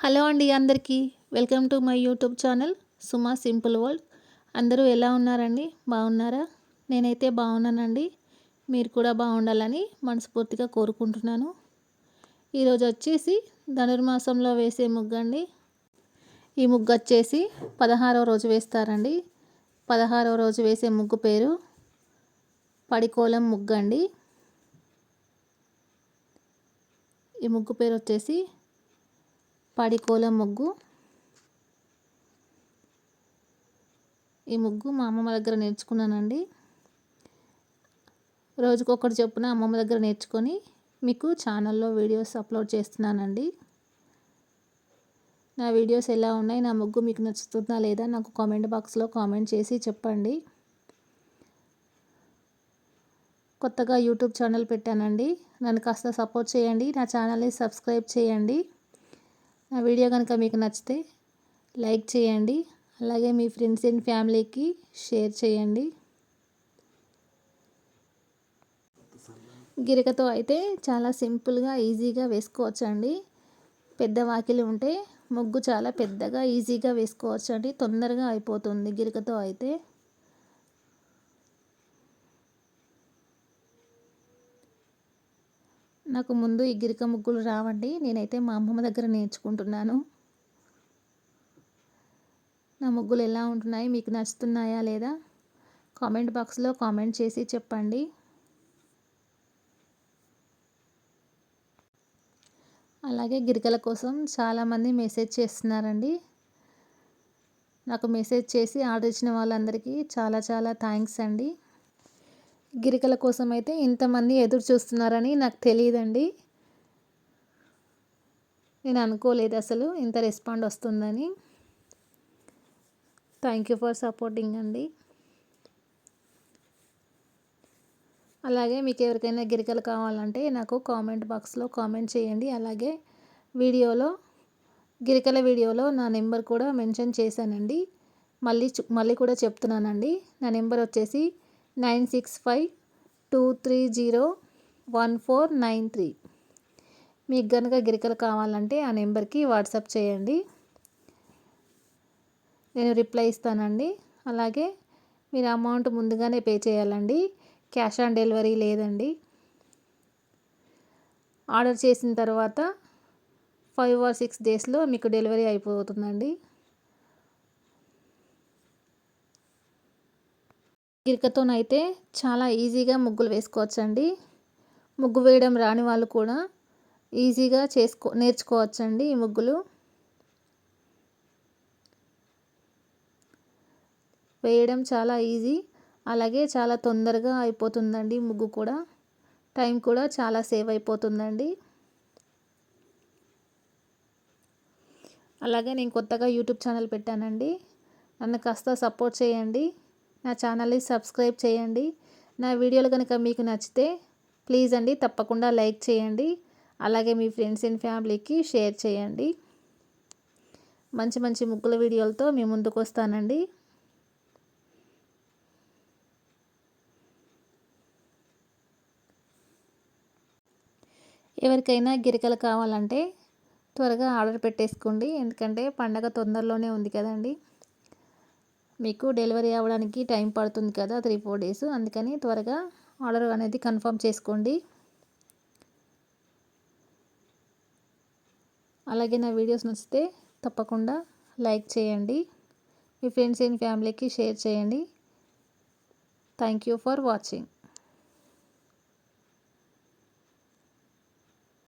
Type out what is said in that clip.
Hello అండి అందరికీ. Welcome to my YouTube channel Suma simple world. అందరూ ఎలా ఉన్నారండి? బాగున్నారా? నేనైతే బాగున్నానండి. మీరు కూడా బాగుండాలని మనస్ఫూర్తిగా కోరుకుంటున్నాను. ఈరోజు వచ్చేసి ధనుర్మాసంలో వేసే ముగ్గు అండి ఈ ముగ్గు వచ్చేసి పదహారవ రోజు వేస్తారండి. పదహారవ రోజు వేసే ముగ్గు పేరు పడికోలం ముగ్గు అండి ఈ ముగ్గు పేరు వచ్చేసి పడికోల ముగ్గు. ఈ ముగ్గు మా అమ్మమ్మ దగ్గర నేర్చుకున్నానండి. రోజుకొకటి చొప్పున అమ్మమ్మ దగ్గర నేర్చుకొని మీకు ఛానల్లో వీడియోస్ అప్లోడ్ చేస్తున్నానండి. నా వీడియోస్ ఎలా ఉన్నాయి? నా ముగ్గు మీకు నచ్చుతుందా లేదా? నాకు కామెంట్ బాక్స్లో కామెంట్ చేసి చెప్పండి. కొత్తగా యూట్యూబ్ ఛానల్ పెట్టానండి. నన్ను కాస్త సపోర్ట్ చేయండి. నా ఛానల్ని సబ్స్క్రైబ్ చేయండి. నా వీడియో కనుక మీకు నచ్చితే లైక్ చేయండి. అలాగే మీ ఫ్రెండ్స్ అండ్ ఫ్యామిలీకి షేర్ చేయండి. గిరికతో అయితే చాలా సింపుల్గా ఈజీగా వేసుకోవచ్చు అండి పెద్ద వాకిలి ఉంటే ముగ్గు చాలా పెద్దగా ఈజీగా వేసుకోవచ్చు అండి తొందరగా అయిపోతుంది గిరికతో అయితే. నాకు ముందు ఈ గిరిక ముగ్గులు రావండి. నేనైతే మా అమ్మమ్మ దగ్గర నేర్చుకుంటున్నాను. నా ముగ్గులు ఎలా ఉంటున్నాయి? మీకు నచ్చుతున్నాయా లేదా? కామెంట్ బాక్స్లో కామెంట్ చేసి చెప్పండి. అలాగే గిరికల కోసం చాలామంది మెసేజ్ చేస్తున్నారండి. నాకు మెసేజ్ చేసి ఆర్డర్ ఇచ్చిన వాళ్ళందరికీ చాలా చాలా థ్యాంక్స్ అండి. గిరికల కోసం అయితే ఇంతమంది ఎదురు చూస్తున్నారని నాకు తెలియదండి. నేను అనుకోలేదు అసలు ఇంత రెస్పాండ్ వస్తుందని. థ్యాంక్ యూ ఫర్ సపోర్టింగ్ అండి. అలాగే మీకు ఎవరికైనా గిరికలు కావాలంటే నాకు కామెంట్ బాక్స్లో కామెంట్ చేయండి. అలాగే వీడియోలో గిరికల వీడియోలో నా నెంబర్ కూడా మెన్షన్ చేశానండి. మళ్ళీ మళ్ళీ కూడా చెప్తున్నానండి. నా నెంబర్ వచ్చేసి nine six five two three zero one four nine three. మీకు కనుక గిరికలు కావాలంటే ఆ నెంబర్కి వాట్సాప్ చేయండి. నేను రిప్లై ఇస్తానండి. అలాగే మీరు అమౌంట్ ముందుగానే పే చేయాలండి. క్యాష్ ఆన్ డెలివరీ లేదండి. ఆర్డర్ చేసిన తర్వాత ఫైవ్ ఆర్ సిక్స్ డేస్లో మీకు డెలివరీ అయిపోతుందండి. గిరికతోనైతే చాలా ఈజీగా ముగ్గులు వేసుకోవచ్చండి. ముగ్గు వేయడం రాని వాళ్ళు కూడా ఈజీగా చేసుకో నేర్చుకోవచ్చండి ఈ ముగ్గులు. వేయడం చాలా ఈజీ అలాగే చాలా తొందరగా అయిపోతుందండి ముగ్గు కూడా. టైం కూడా చాలా సేవ్ అయిపోతుందండి. అలాగే నేను కొత్తగా యూట్యూబ్ ఛానల్ పెట్టానండి. నన్ను కాస్త సపోర్ట్ చేయండి. నా ఛానల్ని సబ్స్క్రైబ్ చేయండి. నా వీడియోలు కనుక మీకు నచ్చితే ప్లీజ్ అండి తప్పకుండా లైక్ చేయండి. అలాగే మీ ఫ్రెండ్స్ అండ్ ఫ్యామిలీకి షేర్ చేయండి. మంచి మంచి ముగ్గుల వీడియోలతో మీ ముందుకు వస్తానండి. ఎవరికైనా గిరికలు కావాలంటే త్వరగా ఆర్డర్ పెట్టేసుకోండి. ఎందుకంటే పండగ తొందరలోనే ఉంది కదండి. మీకు డెలివరీ అవ్వడానికి టైం పడుతుంది కదా త్రీ ఫోర్ డేస్. అందుకని త్వరగా ఆర్డర్ అనేది కన్ఫర్మ్ చేసుకోండి. అలాగే నా వీడియోస్ నచ్చితే తప్పకుండా లైక్ చేయండి. మీ ఫ్రెండ్స్ అండ్ ఫ్యామిలీకి షేర్ చేయండి. Thank you for watching.